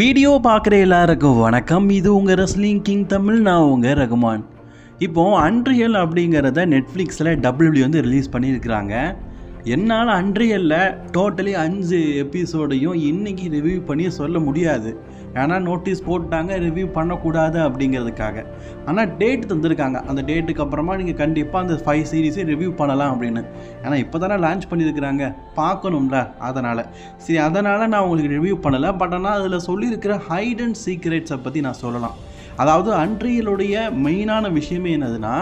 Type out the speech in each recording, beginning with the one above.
Video பார்க்குற எல்லாருக்கும் வணக்கம். இது உங்கள் ரெஸ்லிங் கிங் தமிழ் நான் உங்கள் ரகுமான். இப்போது அன்ரியல் அப்படிங்கிறத நெட்ஃப்ளிக்ஸில் டபிள்யூ வந்து ரிலீஸ் பண்ணியிருக்கிறாங்க. என்னால் அன்ரியலில் டோட்டலி அஞ்சு எபிசோடையும் இன்றைக்கி ரிவ்யூ பண்ணி சொல்ல முடியாது. ஏன்னா நோட்டீஸ் போட்டாங்க ரிவ்யூ பண்ணக்கூடாது அப்படிங்கிறதுக்காக. ஆனால் டேட் தந்திருக்காங்க. அந்த டேட்டுக்கு அப்புறமா நீங்கள் கண்டிப்பாக அந்த ஃபைவ் சீரீஸை ரிவ்யூ பண்ணலாம் அப்படின்னு. ஏன்னா இப்போ தானே லான்ச் பண்ணியிருக்கிறாங்க. பார்க்கணும்ல அதனால். சரி அதனால் நான் உங்களுக்கு ரிவ்யூ பண்ணலை. பட் ஆனால் அதில் சொல்லியிருக்கிற ஹைட் அண்ட் சீக்ரெட்ஸை பற்றி நான் சொல்லலாம். அதாவது அன்றியலுடைய மெயினான விஷயமே என்னதுன்னா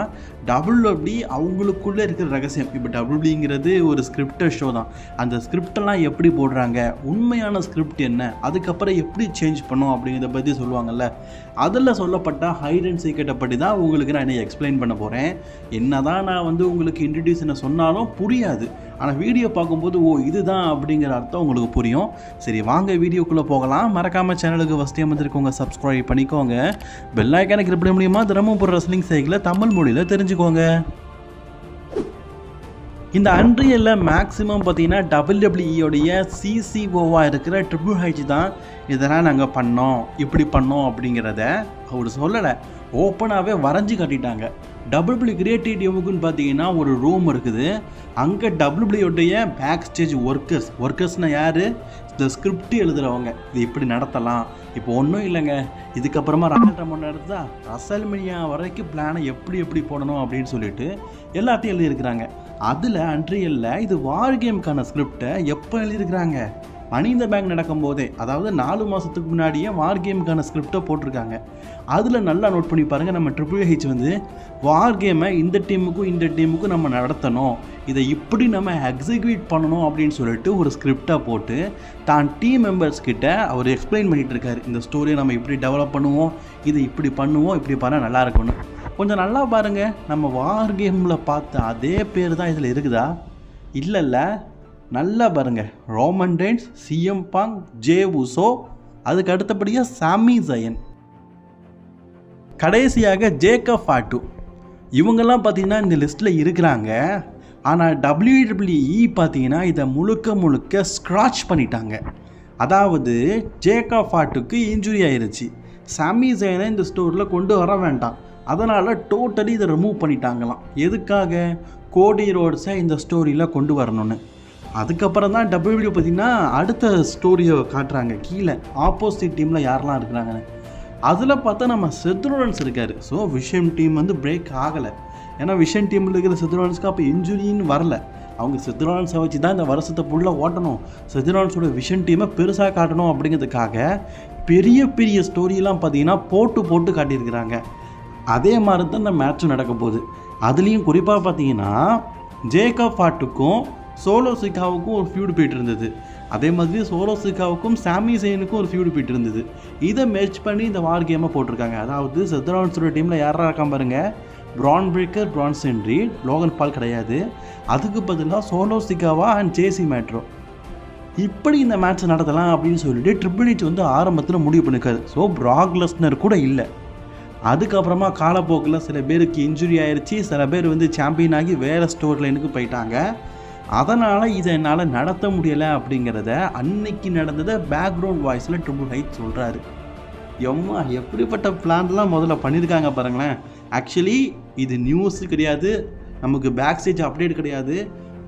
டபுள்யூபி அவங்களுக்குள்ளே இருக்கிற ரகசியம். இப்போ டபுள்யூபிங்கிறது ஒரு ஸ்கிரிப்டர் ஷோ தான். அந்த ஸ்கிரிப்டெல்லாம் எப்படி போடுறாங்க? உண்மையான ஸ்கிரிப்ட் என்ன? அதுக்கப்புறம் எப்படி சேஞ்ச் பண்ணோம் அப்படிங்கிறத பற்றி சொல்லுவாங்கள்ல அதில் சொல்லப்பட்ட ஹைட் அண்ட் சீக்ரெட்டை பற்றி தான் உங்களுக்கு நான் என்ன எக்ஸ்பிளைன் பண்ண போகிறேன் என்ன தான் நான் வந்து உங்களுக்கு இன்ட்ரடியூஸ் என்ன சொன்னாலும் புரியாது. ஆனால் வீடியோ பார்க்கும்போது ஓ இதுதான் அப்படிங்கிற அர்த்தம் உங்களுக்கு புரியும். சரி வாங்க வீடியோக்குள்ளே போகலாம். மறக்காமல் சேனலுக்கு ஃபஸ்ட் டைம் வந்திருக்கோங்க சப்ஸ்கிரைப் பண்ணிக்கோங்க. பெல் ஐக்கானை கிளிக் பண்ண முடியுமா? தினமும் போடுற ரெஸ்லிங் சைக்கிளில் தமிழ் மொழியில் தெரிஞ்சு தெரிஞ்சுக்கோங்க இந்த அன்ரியலில் மேக்ஸிமம் பார்த்தீங்கன்னா டபிள்யூடபிள்யூடைய சிசிஓவாக இருக்கிற ட்ரிபிள் ஹைச் தான் இதெல்லாம் நாங்கள் பண்ணோம். இப்படி பண்ணோம் அப்படிங்கிறத அவர் சொல்லலை. ஓப்பனாகவே வரைஞ்சி காட்டிட்டாங்க. டபுள்யூ கிரேட் டீமுக்குன்னு பார்த்தீங்கன்னா ஒரு ரூம் இருக்குது. அங்கே டபுள்யூடைய பேக் ஸ்டேஜ் ஒர்க்கர்ஸ் ஒர்க்கர்ஸ்னால் யார்? இந்த ஸ்கிரிப்ட் எழுதுகிறவங்க இது இப்படி நடத்தலாம். இப்போ ஒன்றும் இல்லைங்க. இதுக்கப்புறமா ராஜரமன் நடத்துதா ரசல்மினியா வரைக்கும் பிளானை எப்படி எப்படி போடணும் அப்படின்னு சொல்லிட்டு எல்லாத்தையும் எழுதியிருக்கிறாங்க. அதில் அன்ரியலில் இது வார் கேமுக்கான ஸ்கிரிப்டை எப்போ எழுதியிருக்கிறாங்க? மணி பேங்க் நடக்கும்போதே அதாவது நாலு மாதத்துக்கு முன்னாடியே வார் கேமுக்கான ஸ்கிரிப்டை போட்டிருக்காங்க. அதில் நல்லா நோட் பண்ணி பாருங்கள் நம்ம ட்ரிபிள் ஹெச் வந்து வார் கேமை இந்த டீமுக்கும் இந்த டீமுக்கும் நம்ம நடத்தணும். இதை இப்படி நம்ம எக்ஸிக்யூட் பண்ணணும் அப்படின்னு சொல்லிட்டு ஒரு ஸ்கிரிப்டை போட்டு தான் டீம் மெம்பர்ஸ் கிட்ட அவர் எக்ஸ்பிளைன் பண்ணிகிட்டு இருக்காரு. இந்த ஸ்டோரியை நம்ம இப்படி டெவலப் பண்ணுவோம் இதை இப்படி பண்ணுவோம் இப்படி பண்ணால் நல்லா இருக்கும்னு. கொஞ்சம் நல்லா பாருங்கள் நம்ம வார் கேமில் பார்த்த அதே பேர் தான் இதில் இருக்குதா? இல்லைல்ல. நல்லா பாருங்கள் Roman Reigns CM Punk Jey Uso அதுக்கு அடுத்தபடியாக சாமி ஜயன் கடைசியாக ஜேக்கப் ஃபாட்டு இவங்கெல்லாம் பார்த்திங்கன்னா இந்த லிஸ்ட்டில் இருக்கிறாங்க. ஆனால் டபிள்யூடபிள்யூஇ பார்த்தீங்கன்னா இதை முழுக்க முழுக்க ஸ்க்ராட்ச் பண்ணிட்டாங்க. அதாவது ஜேக்கப் ஃபாட்டுக்கு இன்ஜுரி ஆயிடுச்சு சாமி ஜெயனை இந்த ஸ்டோரில் கொண்டு வர வேண்டாம். அதனால் டோட்டலி இதை ரிமூவ் பண்ணிட்டாங்களாம். எதுக்காக? கோடி ரோட்ஸை இந்த ஸ்டோரியில் கொண்டு வரணும்னு. அதுக்கப்புறம் தான் டபிள்யூ பார்த்தீங்கன்னா அடுத்த ஸ்டோரியை காட்டுறாங்க. கீழே ஆப்போசிட் டீமில் யாரெல்லாம் இருக்கிறாங்கன்னு அதில் பார்த்தா நம்ம செத்ரோலன்ஸ் இருக்கார். ஸோ விஷன் டீம் வந்து பிரேக் ஆகலை. ஏன்னா விஷன் டீமில் இருக்கிற செத்ரோலன்ஸ்க்கு அப்போ இன்ஜுரின்னு வரல. அவங்க செத்ரோலன்ஸை வச்சு தான் இந்த வருஷத்தை ஃபுல்லாக ஓட்டணும். செத்ரோலன்ஸோட விஷன் டீமை பெருசாக காட்டணும் அப்படிங்கிறதுக்காக பெரிய பெரிய ஸ்டோரியெல்லாம் பார்த்தீங்கன்னா போட்டு போட்டு காட்டியிருக்கிறாங்க. அதே மாதிரி தான் இந்த மேட்ச்சும் நடக்க போகுது. அதுலேயும் குறிப்பாக பார்த்தீங்கன்னா ஜேக்கப் ஃபாட்டுக்கும் சோலோ சிக்காவுக்கும் ஒரு ஃபியூடு போயிட்டு இருந்தது அதே மாதிரி சோலோ சிக்காவுக்கும் சாமி சைனுக்கும் ஒரு ஃபியூடு போயிட்டு இருந்தது இதை மேட்ச் பண்ணி இந்த வார் கேமை போட்டிருக்காங்க. அதாவது செத்ரான்ஸோட டீமில் யாராக இருக்காம பாருங்க. Bron Breakker Bron Sentry Logan Paul கிடையாது. அதுக்கு பதிலாக Solo Sikoa and JC Mateo இப்படி இந்த மேட்ச் நடத்தலாம் அப்படின்னு சொல்லிட்டு ட்ரிபிள் ஹெச் வந்து ஆரம்பத்தில் முடிவு பண்ணிருக்காரு. ஸோ ப்ராக்லஸ்னர் கூட இல்லை. அதுக்கப்புறமா காலப்போக்கில் சில பேருக்கு இன்ஜுரி ஆயிடுச்சு சில பேர் வந்து சாம்பியன் ஆகி வேறு ஸ்டோர் லைனுக்கு போயிட்டாங்க. அதனால் இதை என்னால் நடத்த முடியலை அப்படிங்கிறத அன்னைக்கு நடந்ததை பேக்ரவுண்ட் வாய்ஸில் ட்ரிபிள் ஹைட் சொல்கிறாரு எம்மா எப்படிப்பட்ட பிளான்லாம் முதல்ல பண்ணியிருக்காங்க பாருங்களேன். ஆக்சுவலி இது நியூஸ் கிடையாது. நமக்கு பேக் ஸ்டேஜ் அப்டேட் கிடையாது.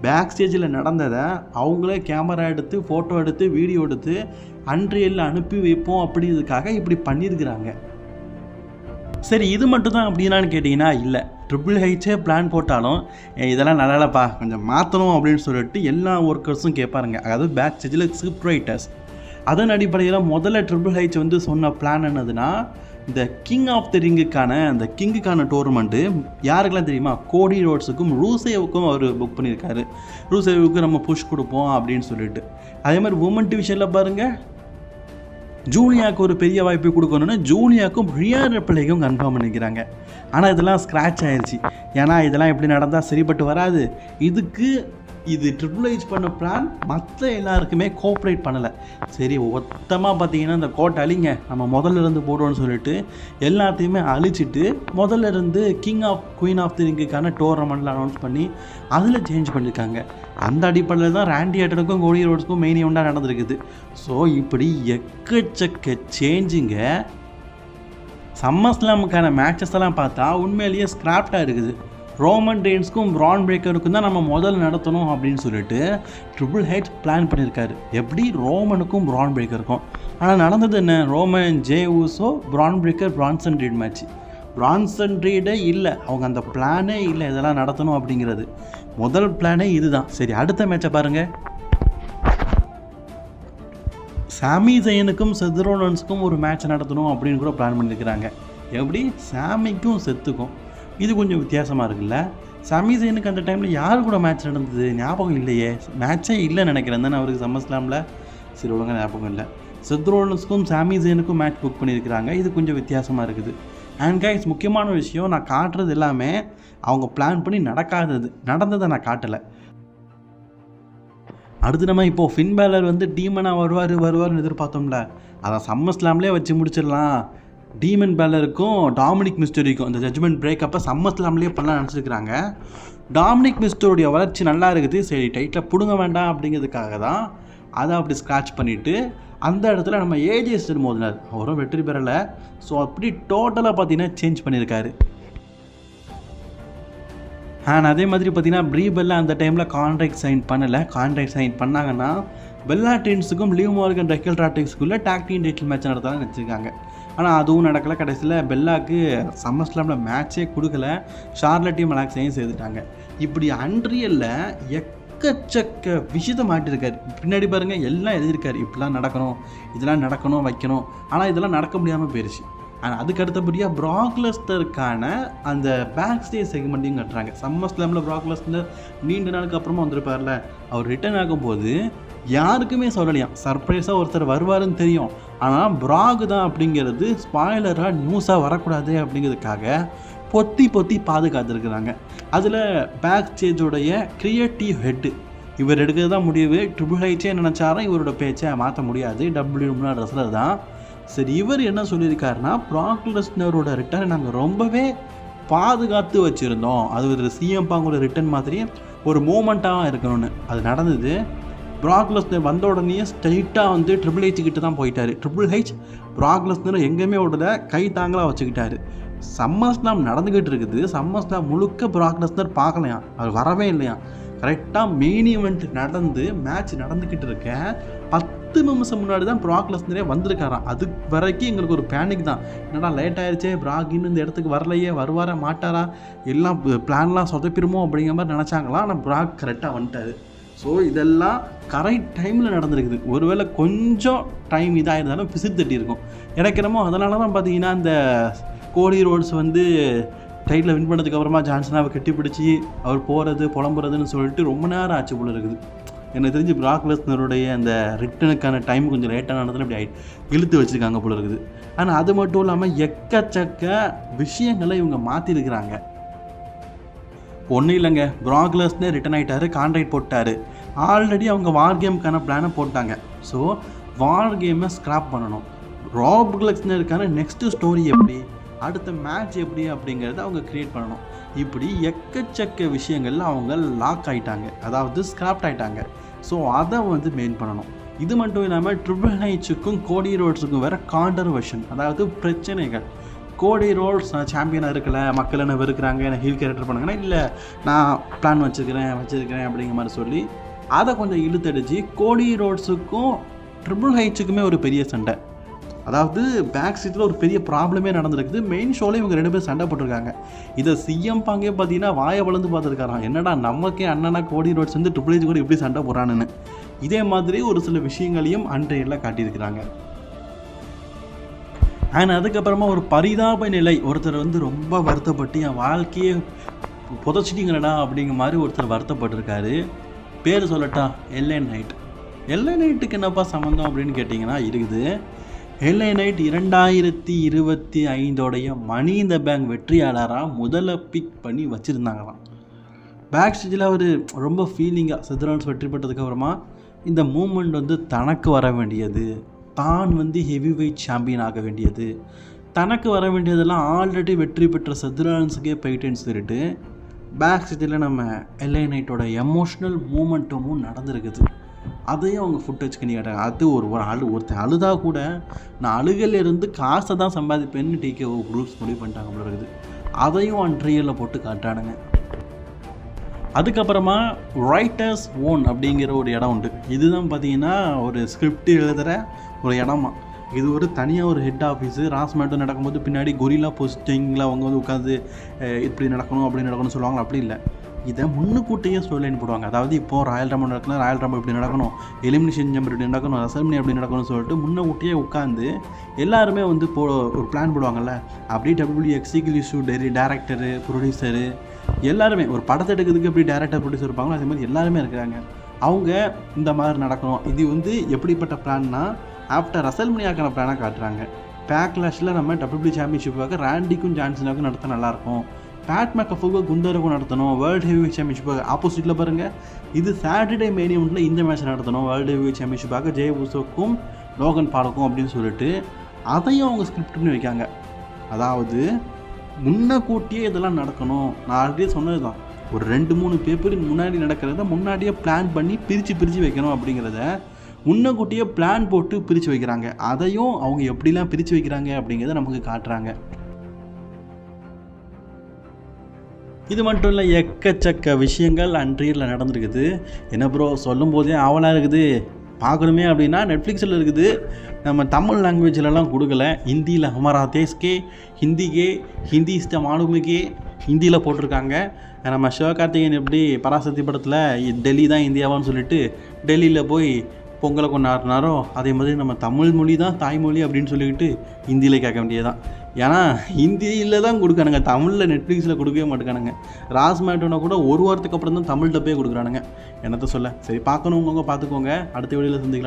பேக் ஸ்டேஜில் நடந்ததை அவங்களே கேமரா எடுத்து ஃபோட்டோ எடுத்து வீடியோ எடுத்து அன்றியலில் அனுப்பி வைப்போம் அப்படிங்கிறதுக்காக இப்படி பண்ணியிருக்கிறாங்க சரி இது மட்டும் தான் அப்படின்னான்னு கேட்டிங்கன்னா இல்லை. ட்ரிபிள் ஹைச்சே பிளான் போட்டாலும் இதெல்லாம் நல்லாலப்பா கொஞ்சம் மாற்றணும் அப்படின்னு சொல்லிட்டு எல்லா ஒர்க்கர்ஸும் கேட்பாருங்க அதாவது பேக் ஸ்டேஜில் ஸ்கிரிப்ட் ரைட்டர்ஸ் அதன் அடிப்படையில் முதல்ல ட்ரிபிள் ஹைச் வந்து சொன்ன பிளான் என்னதுன்னா இந்த கிங் ஆஃப் த ரிங்குக்கான அந்த கிங்குக்கான டோர்னமெண்ட்டு யாருக்கெல்லாம் தெரியுமா? கோடி ரோட்ஸுக்கும் ரூசேவுக்கும் அவர் புக் பண்ணியிருக்காரு. ரூசேவுக்கு நம்ம புஷ் கொடுப்போம் அப்படின்னு சொல்லிட்டு. அதே மாதிரி உமன் டிவிஷனில் பாருங்கள் ஜூனியாவுக்கு ஒரு பெரிய வாய்ப்பு கொடுக்கணும்னு ஜூனியாவுக்கும் ரியா பிள்ளைக்கும் கன்ஃபார்ம் பண்ணிக்கிறாங்க. ஆனால் இதெல்லாம் ஸ்க்ராட்ச் ஆயிடுச்சு ஏன்னா இதெல்லாம் எப்படி நடந்தால் சரிப்பட்டு வராது? இதுக்கு இது ட்ரிபிள் ஹெச் பண்ண பிளான் மற்ற எல்லாருக்குமே கோஆப்ரேட் பண்ணலை. சரி மொத்தமாக பார்த்தீங்கன்னா இந்த கோட்டை அழிங்க. நம்ம முதல்ல இருந்து போடுவோம்னு சொல்லிட்டு எல்லாத்தையுமே அழிச்சிட்டு முதல்ல இருந்து king of queen of the ரிங்குக்கான டோர்னமெண்ட்டில் அனௌன்ஸ் பண்ணி அதில் சேஞ்ச் பண்ணியிருக்காங்க அந்த அடிப்படையில் தான் ரேண்டி ஆட்டனுக்கும் கோடி ரோட்ஸ்க்கும் மெயின் இவெண்ட்டாக நடந்திருக்குது. ஸோ இப்படி எக்கச்சக்க சேஞ்சுங்க சம்மர் ஸ்லாமுக்கான மேட்சஸ் எல்லாம் பார்த்தா உண்மையிலேயே ஸ்கிராப்டாக இருக்குது. ரோமன் ரெயின்ஸ்க்கும் ப்ரான் பிரேக்கருக்கும் தான் நம்ம முதல்ல நடத்தணும் அப்படின்னு சொல்லிட்டு ட்ரிபிள் ஹெச் பிளான் பண்ணியிருக்காரு. எப்படி? ரோமனுக்கும் ப்ரான் பிரேக்கருக்கும் ஆனால் நடந்தது என்ன? Roman Jey Uso Bron Breaker Bronson Reed match கான்சன்ட்ரேட்டே ரீடே இல்லை. அவங்க அந்த பிளானே இல்லை. இதெல்லாம் நடத்தணும் அப்படிங்கிறது. முதல் பிளானே இதுதான். சரி அடுத்த மேட்சை பாருங்கள் சாமி ஜெயனுக்கும் செத்ரோனன்ஸுக்கும் ஒரு மேட்ச் நடத்தணும் அப்படின்னு கூட பிளான் பண்ணியிருக்கிறாங்க எப்படி? சாமிக்கும் செத்துக்கும். இது கொஞ்சம் வித்தியாசமாக இருக்குல்ல. சாமி ஜெயனுக்கு அந்த டைமில் யார் கூட மேட்ச் நடந்தது? ஞாபகம் இல்லையே. மேட்சே இல்லைன்னு நினைக்கிறேன். தானே அவருக்கு சம்மஸ்லாமில் சரி ஒழுங்காக ஞாபகம் இல்லை. செத்ரோனன்ஸுக்கும் சாமி ஜெயனுக்கும் மேட்ச் புக் பண்ணியிருக்கிறாங்க இது கொஞ்சம் வித்தியாசமாக இருக்குது. அண்ட் கைஸ் முக்கியமான விஷயம் நான் காட்டுறது எல்லாமே அவங்க பிளான் பண்ணி நடக்காதது. நடந்ததை நான் காட்டலை. அடுத்து நம்ம இப்போது ஃபின் பேலர் வந்து டீமனாக வருவார் வருவார்னு எதிர்பார்த்தோம்ல. அதை சம்மர் ஸ்லாம்லேயே வச்சு முடிச்சிடலாம். டீமன் பேலருக்கும் டாமினிக் மிஸ்டரிக்கும் இந்த ஜட்ஜ்மெண்ட் பிரேக்கப்பை சம்மர் ஸ்லாம்லேயே பண்ணலாம் நினச்சிருக்கிறாங்க. டாமினிக் மிஸ்டருடைய வளர்ச்சி நல்லா இருக்குது. சரி டைட்டில் பிடுங்க வேண்டாம் அப்படிங்கிறதுக்காக தான் அதை அப்படி ஸ்க்ராட்ச் பண்ணிவிட்டு அந்த இடத்துல நம்ம ஏஜிஎஸ் மோதினார். அவரும் வெற்றி பெறலை. ஸோ அப்படி டோட்டலாக பார்த்தீங்கன்னா சேஞ்ச் பண்ணியிருக்காரு. அண்ட் அதே மாதிரி பார்த்தீங்கன்னா ப்ரீபெல்லாம் அந்த டைமில் கான்ட்ராக்ட் சைன் பண்ணலை. கான்ட்ராக்ட் சைன் பண்ணாங்கன்னா பெல்லா டீன்ஸுக்கும் லீவ் மார்கன் ரெக்கல் ராட்டிக்ஸ்குள்ளே டாக் டீம் டைட்டில் மேட்ச் நடத்தலாம் நினச்சிருக்காங்க. ஆனால் அதுவும் நடக்கலை. கடைசியில் பெல்லாக்கு சம்மர் ஸ்லாமில் மேட்ச்சே கொடுக்கல. ஷார்லட்டையும் மலாக்ஸையும் சேர்த்துட்டாங்க. இப்படி அன்ரியலில் எக்கச்சக்க விஷயத்தை மாட்டிருக்காரு. பின்னாடி பாருங்கள் எல்லாம் எழுதியிருக்காரு. இப்படிலாம் நடக்கணும் இதெல்லாம் நடக்கணும் வைக்கணும். ஆனால் இதெல்லாம் நடக்க முடியாமல் போயிடுச்சு ஆனால் அதுக்கு அடுத்தபடியாக ப்ராக்லஸ்டருக்கான அந்த பேக் ஸ்டேஜ் செக்மெண்ட்டையும் கட்டுறாங்க. சம்மர் ஸ்லாமில் ப்ராக்லஸ்டர் நீண்ட நாளுக்கு அப்புறமா வந்திருப்பார்ல. அவர் ரிட்டர்ன் ஆகும்போது யாருக்குமே சொல்லலையாம். சர்ப்ரைஸாக ஒருத்தர் வருவாருன்னு தெரியும். ஆனால் ப்ராக் தான் அப்படிங்கிறது ஸ்பாய்லராக நியூஸாக வரக்கூடாது அப்படிங்கிறதுக்காக பொத்தி பொத்தி பாதுகாத்துருக்குறாங்க. அதில் பேக் ஸ்டேஜோடைய க்ரியேட்டிவ் ஹெட்டு இவர் எடுக்கிறது தான் முடிவு ட்ரிபிள் ஹைச்சே நினச்சாரும் இவரோட பேச்சை மாற்ற முடியாது. டபிள்யூ முன்னாடி தான். சரி இவர் என்ன சொல்லியிருக்காருன்னா ப்ராக் ரிட்டர்ன் ரிட்டர்னை நாங்கள் ரொம்பவே பாதுகாத்து வச்சுருந்தோம். அது ஒரு சிஎம் பாங்கோட ரிட்டர்ன் மாதிரி ஒரு மூமெண்ட்டாக இருக்கணும்னு. அது நடந்தது. ப்ராக்லஸ்னர் வந்த உடனே ஸ்ட்ரைட்டாக வந்து ட்ரிபிள் ஹெச் கிட்ட தான் போயிட்டார். ட்ரிபிள் ஹெச் ப்ராக்லஸ்னர் எங்கேயுமே விடல. கை தாங்களாக வச்சுக்கிட்டாரு. சம்மர் ஸ்லாம் நடந்துக்கிட்டு இருக்குது. சம்மர் ஸ்லாம் முழுக்க ப்ராக் லெஸ்னர் அவர் அது வரவே இல்லையா? கரெக்டாக மெயின் ஈவெண்ட் நடந்து மேட்ச் நடந்துக்கிட்டு இருக்க பத்து நிமிஷம் முன்னாடி தான் ப்ராக் லெஸ்னரே வந்திருக்காராம். அது வரைக்கும் எங்களுக்கு ஒரு பேனிக் தான். என்னடா லேட் ஆயிடுச்சே ப்ராக் இன்னும் இந்த இடத்துக்கு வரலையே வருவாரா மாட்டாரா? எல்லாம் பிளான்லாம் சொதப்பிடுமோ அப்படிங்கிற மாதிரி நினச்சாங்களா? ஆனால் ப்ராக் கரெக்டாக வந்துட்டாரு. ஸோ இதெல்லாம் கரெக்ட் டைமில் நடந்திருக்குது. ஒருவேளை கொஞ்சம் டைம் இதாக இருந்தாலும் பிசு தட்டி இருக்கும் எனக்கு என்னமோ அதனால தான் பார்த்தீங்கன்னா இந்த கோடி ரோட்ஸ் வந்து டைட்டில் வின் பண்ணதுக்கப்புறமா ஜான்சனாவை கட்டிப்பிடிச்சி அவர் போகிறது புலம்புறதுன்னு சொல்லிட்டு ரொம்ப நேரம் ஆச்சு போல இருக்குது. எனக்கு தெரிஞ்சு பிராக் லெஸ்னருடைய அந்த ரிட்டனுக்கான டைம் கொஞ்சம் லேட்டாக நடந்ததுல இப்படி ஆகிட்டு இழுத்து வச்சுருக்காங்க போல இருக்குது. ஆனால் அது மட்டும் இல்லாமல் எக்கச்சக்க விஷயங்களை இவங்க மாற்றிருக்கிறாங்க ஒன்றும் இல்லைங்க. ப்ராக்லஸ்னே ரிட்டன் ஆகிட்டாரு கான்ட்ராக்ட் போட்டார். ஆல்ரெடி அவங்க வார் கேமுக்கான பிளானை போட்டாங்க. ஸோ வார் கேமை ஸ்க்ராப் பண்ணணும். ராப் கிளக்ஸ்னருக்கான நெக்ஸ்ட்டு ஸ்டோரி எப்படி? அடுத்த மேட்ச் எப்படி அப்படிங்கிறத அவங்க க்ரியேட் பண்ணணும். இப்படி எக்கச்சக்க விஷயங்கள்ல அவங்க லாக் ஆகிட்டாங்க அதாவது ஸ்கிராப்ட் ஆகிட்டாங்க ஸோ அதை வந்து மெயின் பண்ணணும். இது மட்டும் இல்லாமல் ட்ரிபிள் ஹைச்சுக்கும் கோடி ரோட்ஸுக்கும் வேறு கான்ட்ரவர்ஷன் அதாவது பிரச்சனைகள். கோடி ரோல்ஸ் நான் சாம்பியனாக இருக்கல மக்கள் என்ன வெறுக்கிறாங்க என்ன ஹீல் கேரக்டர் பண்ணுங்கன்னா? இல்லை நான் பிளான் வச்சுருக்கிறேன் வச்சுருக்கிறேன் அப்படிங்கிற மாதிரி சொல்லி அதை கொஞ்சம் இழுத்தடிச்சு கோடி ரோட்ஸுக்கும் ட்ரிபிள் ஹைட்ஸுக்குமே ஒரு பெரிய சண்டை. அதாவது பேக் சீட்டில் ஒரு பெரிய ப்ராப்ளமே நடந்திருக்குது. மெயின் ஷோவில் இவங்க ரெண்டு பேரும் சண்டை போட்டிருக்காங்க. இதை சிஎம் பாங்கே பார்த்தீங்கன்னா வாயை வளர்ந்து பார்த்துருக்காராம். என்னடா நமக்கே அண்ணனா கோடி ரோட்ஸ் வந்து ட்ரிபிள் கூட எப்படி சண்டை போடுறான்னு இதே மாதிரி ஒரு சில விஷயங்களையும் அன்றையில் காட்டியிருக்கிறாங்க. அண்ட் அதுக்கப்புறமா ஒரு பரிதாப நிலை. ஒருத்தர் வந்து ரொம்ப வருத்தப்பட்டு என் வாழ்க்கையே புதைச்சிட்டிங்களடா அப்படிங்கிற மாதிரி ஒருத்தர் வருத்தப்பட்டிருக்காரு. பேர் சொல்லட்டா எல்ஏ நைட் எல்ஏ நைட்டுக்கு என்னப்பா சம்மந்தம் அப்படின்னு கேட்டிங்கன்னா இருக்குது. எல்ஏ நைட் இரண்டாயிரத்தி இருபத்தி ஐந்தோடைய மணி இந்த பேங்க் வெற்றியாளராக முதல்ல பிக் பண்ணி வச்சுருந்தாங்களாம். பேக் ஸ்டேஜில் அவர் ரொம்ப ஃபீலிங்காக சித்ரான்ஸ் வெற்றி பெற்றதுக்கப்புறமா இந்த மூமெண்ட் வந்து தனக்கு வர வேண்டியது. தான் வந்து ஹெவி வெயிட் சாம்பியன் ஆக வேண்டியது. தனக்கு வர வேண்டியதெல்லாம் ஆல்ரெடி வெற்றி பெற்ற சத்ரான்ஸுக்கே போயிட்டேன்னு சொல்லிட்டு பேக் ஸ்டேஜில் நம்ம எல்ஐ நைட்டோட எமோஷ்னல் மூமெண்ட்டும் நடந்திருக்குது. அதையும் அவங்க ஃபுட்டேஜ் பண்ணி காட்டுறாங்க அது ஒரு ஒரு அழு ஒருத்தன் அழுதா கூட நான் அழுகையிலேருந்து காசை தான் சம்பாதிப்பேன்னு டிகே குரூப்ஸ் முடிவு பண்ணிட்டாங்க போல இருக்குது. அதையும் அன்றியலில் போட்டு காட்டானுங்க அதுக்கப்புறமா ரைட்டர்ஸ் ஓன் அப்படிங்கிற ஒரு இடம் உண்டு. இதுதான் பார்த்தீங்கன்னா ஒரு ஸ்கிரிப்ட் எழுதுகிற ஒரு இடமா. இது ஒரு தனியாக ஒரு ஹெட் ஆஃபீஸு ராஸ்மேட்டும் நடக்கும்போது பின்னாடி கொரில்லா போஸ்டிங்கில் அவங்க வந்து உட்காந்து இப்படி நடக்கணும் அப்படி நடக்கணும்னு சொல்லுவாங்க அப்படி இல்லை. இதை முன்னுக்கூட்டியே ஸ்டோரிலைன் போடுவாங்க. அதாவது இப்போது ராயல் ரம்பல் நடக்கணும் ராயல் ரம்பல் இப்படி நடக்கணும். எலிமினேஷன் ஜம்பர் இப்படி நடக்கணும். ரசல்மனி எப்படி நடக்கணும்னு சொல்லிட்டு முன்னக்கூட்டியே உட்காந்து எல்லாருமே வந்து போ ஒரு பிளான் போடுவாங்கல்ல. அப்படியே டபிள்யூ எக்ஸிக்யூட்டிவ் டெரி டேரக்டரு ப்ரொடியூசரு எல்லாருமே ஒரு படத்தை எடுக்கிறதுக்கு எப்படி டேரக்டர் ப்ரொடியூசர் இருப்பாங்களோ அதே மாதிரி எல்லாருமே இருக்கிறாங்க. அவங்க இந்த மாதிரி நடக்கணும். இது வந்து எப்படிப்பட்ட பிளான்னா ஆஃப்டர் ரசல்மனி ஆக்கின பிளானாக காட்டுறாங்க. பேக்லாஷில் நம்ம டபிள்யூ சாம்பியன்ஷிப்பாக ரேண்டிக்கும் ஜான்சனாக்கும் நடத்த நல்லாயிருக்கும் பேட் மேக்கஃபுக்கு குந்தருக்கும் நடத்தணும். வேர்ல்டு ஹெவி சாம்பியன்ஷிப்பாக ஆப்போசிட்டில் பாருங்கள் இது சாட்டர்டே மேனியமில் இந்த மேட்ச் நடத்தணும். வேர்ல்டு ஹெவி சாம்பியன்ஷிப்பாக ஜெய உசோக்கும் லோகன் பாலக்கும் அப்படின்னு சொல்லிட்டு அதையும் அவங்க ஸ்கிரிப்ட் பண்ணி வைக்காங்க. அதாவது முன்ன கூட்டியே இதெல்லாம் நடக்கணும். நான் ஆல்ரெடி சொன்னது தான் ஒரு ரெண்டு மூணு பேப்பருக்கு முன்னாடி நடக்கிறத முன்னாடியே பிளான் பண்ணி பிரித்து பிரித்து வைக்கணும் அப்படிங்கிறத முன்னக்கூட்டியே பிளான் போட்டு பிரித்து வைக்கிறாங்க. அதையும் அவங்க எப்படிலாம் பிரித்து வைக்கிறாங்க அப்படிங்கிறத நமக்கு காட்டுறாங்க. இது மட்டும் இல்லை எக்கச்சக்க விஷயங்கள் அன்றியில் நடந்திருக்குது. என்ன ப்ரோ சொல்லும் போதே ஆவலாக இருக்குது. பார்க்கணுமே அப்படின்னா நெட்ஃப்ளிக்ஸில் இருக்குது. நம்ம தமிழ் லாங்குவேஜ்லலாம் கொடுக்கல. ஹிந்தியில் ஹமாரா தேஸ்கே ஹிந்திக்கே ஹிந்தி இஸ்த மாலுமிக்கே ஹிந்தியில் போட்டிருக்காங்க. நம்ம சிவகார்த்திகேயன் எப்படி பராசக்தி படத்தில் டெல்லி தான் இந்தியாவான்னு சொல்லிட்டு டெல்லியில் போய் பொங்கலை கொண்டாடினாரோ அதே மாதிரி நம்ம தமிழ் மொழி தான் தாய்மொழி அப்படின்னு சொல்லிக்கிட்டு ஹிந்தியில் கேட்க வேண்டியதான் ஏன்னா ஹிந்தியில் தான் கொடுக்கானுங்க. தமிழில் நெட்ஃப்ளிக்ஸில் கொடுக்கவே மாட்டேங்கானுங்க. ராஸ் மேட்டோனா கூட ஒரு வாரத்துக்கு அப்புறம் தான் தமிழ் டப்பே கொடுக்குறானுங்க. என்னத்த சொல்ல? சரி பார்க்கணுங்கவங்க பார்த்துக்கோங்க. அடுத்த வீடியோவில் சந்திக்கலாம்.